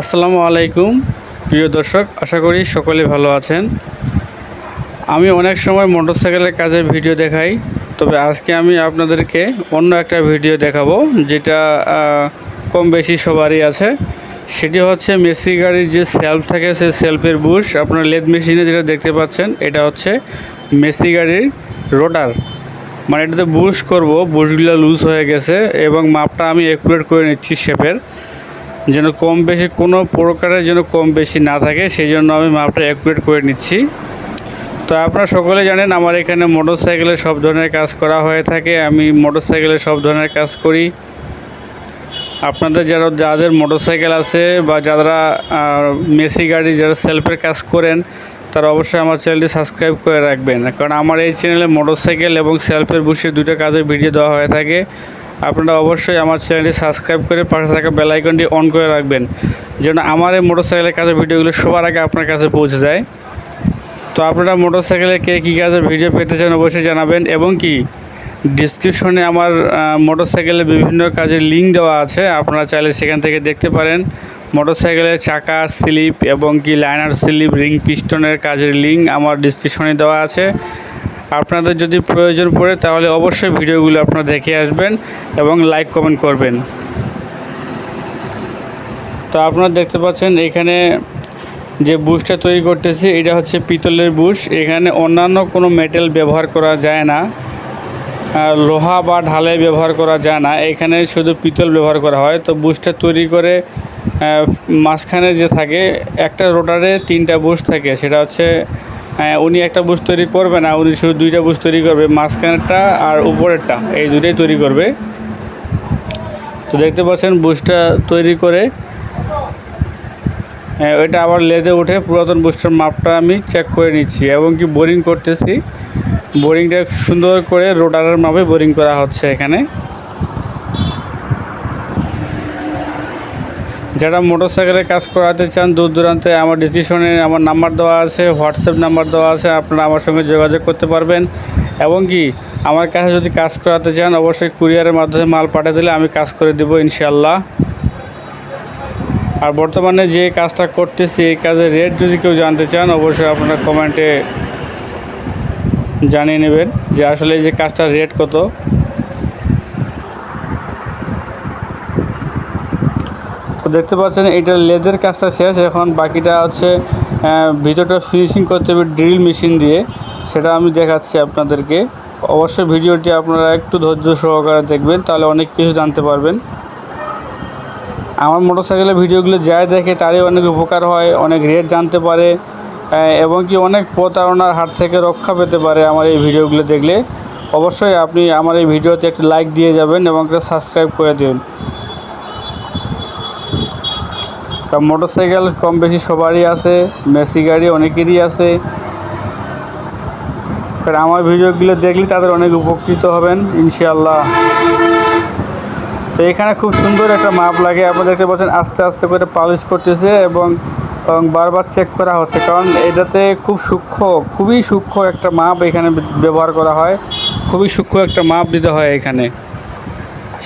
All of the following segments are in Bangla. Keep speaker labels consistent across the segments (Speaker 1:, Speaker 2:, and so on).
Speaker 1: আসসালামু আলাইকুম, প্রিয় দর্শক, আশা করি সকলে ভালো আছেন। আমি অনেক সময় মোটরসাইকেলের কাজে ভিডিও দেখাই, তবে আজকে আমি আপনাদেরকে অন্য একটা ভিডিও দেখাবো, যেটা কম বেশি সবারই আছে। সেটি হচ্ছে মেসি গাড়ির যে সেলফ থাকে সেই সেলফের বুশ। আপনার লেদ মেশিনে যেটা দেখতে পাচ্ছেন, এটা হচ্ছে মেসি গাড়ির রোটার। মানে এটাতে বুশ করব, বুশগুলো লুজ হয়ে গেছে, এবং মাপটা আমি একুরেট করে নিচ্ছি শেপের। যেন কম বেশি কোনো প্রকারের যেন কম বেশি না থাকে সেই জন্য আমি মাপটা অ্যাকুরেট করে নিচ্ছি। তো আপনারা সকলে জানেন আমার এখানে মোটরসাইকেলের সব ধরনের কাজ করা হয়ে থাকে, আমি মোটরসাইকেলের সব ধরনের কাজ করি। আপনাদের যারা, যাদের মোটরসাইকেল আছে বা যারা মেসি গাড়ি যারা সেলফের কাজ করেন, তারা অবশ্যই আমার চ্যানেলটি সাবস্ক্রাইব করে রাখবেন। কারণ আমার এই চ্যানেলে মোটরসাইকেল এবং সেলফের বুসে দুটো কাজের ভিডিও দেওয়া হয়ে থাকে। আপনারা অবশ্যই আমার চ্যানেলটি সাবস্ক্রাইব করে পাশে থাকা বেল আইকনটি অন করে রাখবেন, যেন আমার এই মোটরসাইকেলের কাজের ভিডিওগুলো সবার আগে আপনার কাছে পৌঁছে যায়। তো আপনারা মোটরসাইকেলে কে কী কাজের ভিডিও পেতে চান অবশ্যই জানাবেন এবং কি ডিসক্রিপশনে আমার মোটরসাইকেলের বিভিন্ন কাজের লিঙ্ক দেওয়া আছে, আপনারা চাইলে সেখান থেকে দেখতে পারেন। মোটরসাইকেলের চাকা স্লিপ এবং কি লাইনার স্লিপ রিং পিস্টনের কাজের লিঙ্ক আমার ডিসক্রিপশনে দেওয়া আছে। আপনাদের যদি প্রয়োজন পড়ে তাহলে অবশ্যই ভিডিওগুলো আপনারা দেখে আসবেন এবং লাইক কমেন্ট করবেন। তো আপনারা দেখতে পাচ্ছেন এখানে যে বুশটা তৈরি করতেছি, এটা হচ্ছে পিতলের বুশ। এখানে অন্যান্য কোনো মেটেল ব্যবহার করা যায় না লোহা বা ঢালাই ব্যবহার করা যায় না। এখানে শুধু পিতল ব্যবহার করা হয়। তো বুশটা তৈরি করে মাঝখানে যে থাকে, একটা রোটারে তিনটা বুশ থাকে। সেটা হচ্ছে উনি একটা বুশ তৈরি করবে না উনি শুধু দুইটা বুশ তৈরি করবে মাঝখানেরটা আর উপরেরটা এই দুইটাই তৈরি করবে। তো দেখতে পাচ্ছেন বুশটা তৈরি করে হ্যাঁ, ওইটা আবার লেদে উঠে পুরাতন বুস্টার মাপটা আমি চেক করে নিচ্ছি এবং কি বোরিং করতেছি। বোরিংটা সুন্দর করে রোটারের মাপে বোরিং করা হচ্ছে এখানে। যারা মোটরসাইকেলে কাজ করাতে চান, দূর দূরান্তে আমার ডিসিশনে আমার নাম্বার দেওয়া আছে হোয়াটসঅ্যাপ নাম্বার দেওয়া আছে, আপনারা আমার সঙ্গে যোগাযোগ করতে পারবেন। এবং কি, আমার কাছে যদি কাজ করাতে চান, অবশ্যই কুরিয়ারের মাধ্যমে মাল পাঠিয়ে দিলে আমি কাজ করে দেবো ইনশাল্লাহ আর বর্তমানে যে কাজটা করতেছি, এই কাজের রেট যদি কেউ জানতে চান, অবশ্যই আপনারা কমেন্টে জানিয়ে নেবেন যে আসলে এই যে কাজটার রেট কত। তো দেখতে পাচ্ছেন, এটা লেদের কাজটা শেষ। এখন বাকিটা হচ্ছে ভিতরটা ফিনিশিং করতে হবে ড্রিল মেশিন দিয়ে। সেটা আমি দেখাচ্ছি আপনাদেরকে। অবশ্যই ভিডিওটি আপনারা একটু ধৈর্য সহকারে দেখবেন, তাহলে অনেক কিছু জানতে পারবেন। আমার মোটরসাইকেলের ভিডিওগুলো যাই দেখে, তারই অনেক উপকার হয়, অনেক রেট জানতে পারে এবং কি অনেক প্রতারণার হাত থেকে রক্ষা পেতে পারে আমার এই ভিডিওগুলো দেখলে। অবশ্যই আপনি আমার এই ভিডিওতে একটা লাইক দিয়ে যাবেন এবং একটা সাবস্ক্রাইব করে দেবেন। কারণ মোটরসাইকেল কম বেশি সবারই আছে, মেসি গাড়ি অনেকেরই আছে। কারণ আমার ভিডিওগুলো দেখলে তাদের অনেক উপকৃত হবেন, ইনশাআল্লাহ। তো এখানে খুব সুন্দর একটা মাপ লাগে, আপনারা দেখতে পাচ্ছেন আস্তে আস্তে করে পালিশ করতেছে এবং বারবার চেক করা হচ্ছে। কারণ এটাতে খুব সূক্ষ্ম, খুবই সূক্ষ্ম একটা মাপ এখানে ব্যবহার করা হয়। খুবই সূক্ষ্ম একটা মাপ দিতে হয় এখানে।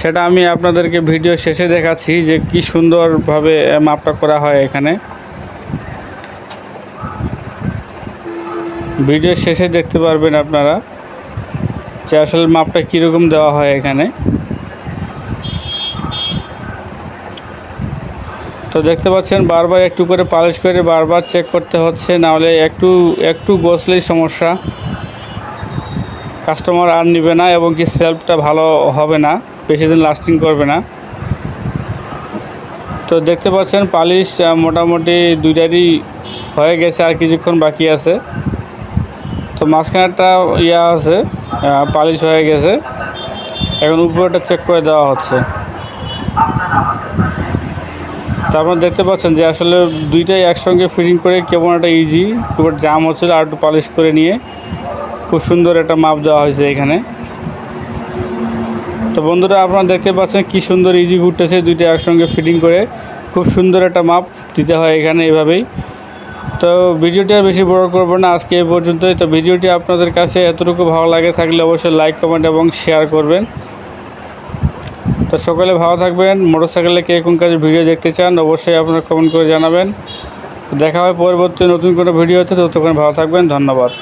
Speaker 1: সেটা আমি আপনাদেরকে ভিডিও শেষে দেখাচ্ছি যে কি সুন্দরভাবে মাপটা করা হয় এখানে। ভিডিও শেষে দেখতে পারবেন আপনারা যে আসলে মাপটা কীরকম দেওয়া হয় এখানে। তো দেখতে পাচ্ছেন, বারবার একটু করে পালিশ করে বারবার চেক করতে হচ্ছে নাহলে একটু একটু গোছলেই সমস্যা। কাস্টমার আর নেবে না এবং কি সেলফটা ভালো হবে না। বেশি দিন লাস্টিং করবে না। তো দেখতে পাচ্ছেন, পালিশ মোটামুটি দুইটারই হয়ে গেছে আর কিছুক্ষণ বাকি আছে। তো মাঝখানেরটা ইয়া আছে পালিশ হয়ে গেছে। এখন উপরেটা চেক করে দেওয়া হচ্ছে। তারপর দেখতে পাচ্ছেন যে আসলে দুইটাই একসঙ্গে ফিটিং করে কেমন একটা ইজি এবার জাম হচ্ছিল আর একটু পালিশ করে নিয়ে। খুব সুন্দর একটা মাপ দেওয়া হয়েছে এখানে। তো বন্ধুরা আপনারা দেখতে পাচ্ছেন কি সুন্দর ইজি ঘুরতেছে, দুইটা একসঙ্গে ফিটিং করে। খুব সুন্দর একটা মাপ দিতে হয় এখানে এভাবেই। তো ভিডিওটি আর বেশি বড় করব না, আজকে এই পর্যন্তই। তো ভিডিওটি আপনাদের কাছে এতটুকু ভালো লাগে থাকলে অবশ্যই লাইক কমেন্ট এবং শেয়ার করবেন। তো সকলে ভালো থাকবেন। মোটরসাইকেলে কে কোন কাজে ভিডিও দেখতে চান, অবশ্যই আপনারা কমেন্ট করে জানাবেন। দেখা হয় পরবর্তী নতুন কোনো ভিডিও ভিডিওতে ততক্ষণ ভালো থাকবেন, ধন্যবাদ।